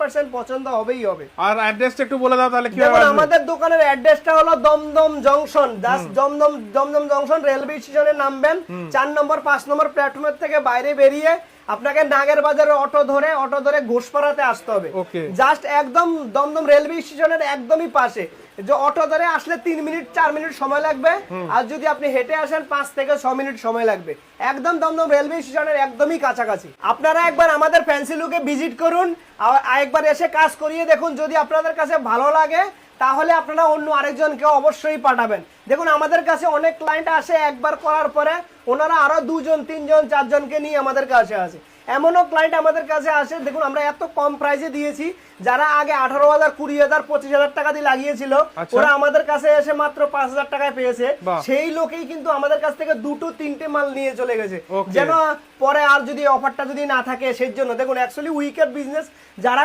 Percent পছন্দ হবেই হবে। আর অ্যাড্রেসটা একটু বলে দাও তাহলে কি আমাদের দোকানের অ্যাড্রেসটা হলো Dum Dum junction. Just Dum Dum Dum Dum junction railway স্টেশনে নামবেন। চার নম্বর পাঁচ নম্বর প্ল্যাটফর্মের থেকে বাইরে বেরিয়ে আপনাকে নাগের বাজারে অটো ধরে অটো ধরে ঘোষপাড়াতে আসতে হবে। জাস্ট একদম দমদম রেলওয়ে স্টেশনের একদমই পাশে। যে অটো ধরে আসলে তিন মিনিট চার মিনিট সময় লাগবে। আর যদি আপনি হেঁটে আসেন পাঁচ থেকে ছ মিনিট সময় লাগবে। একদম দমদম রেলওয়ে স্টেশনের একদমই কাছাকাছি। আপনারা একবার আমাদের ফ্যান্সি লুকে ভিজিট করুন একবার এসে কাজ করিয়ে দেখুন। যদি আপনাদের কাছে ভালো লাগে তাহলে আপনারা অন্য আরেকজনকে অবশ্যই পাঠাবেন। দেখুন আমাদের কাছে অনেক ক্লায়েন্ট আসে একবার করার পরে ওনারা আরও দুজন তিনজন চারজনকে নিয়ে আমাদের কাছে আসে। এমনও ক্লায়েন্ট আমাদের কাছে আসে। দেখুন আমরা এত কম প্রাইসে দিয়েছি যারা আগে আঠারো হাজার কুড়ি হাজার পঁচিশ হাজার টাকা দিয়ে লাগিয়েছিল আচ্ছা। ওরা আমাদের কাছে এসে মাত্র পাঁচ হাজার টাকায় পেয়েছে। সেই লোকেই কিন্তু আমাদের কাছ থেকে দুটো তিনটে মাল নিয়ে চলে গেছে। যেন পরে আর যদি অফারটা যদি না থাকে সেই জন্য। দেখুন অ্যাকচুয়ালি উইকেট বিজনেস যারা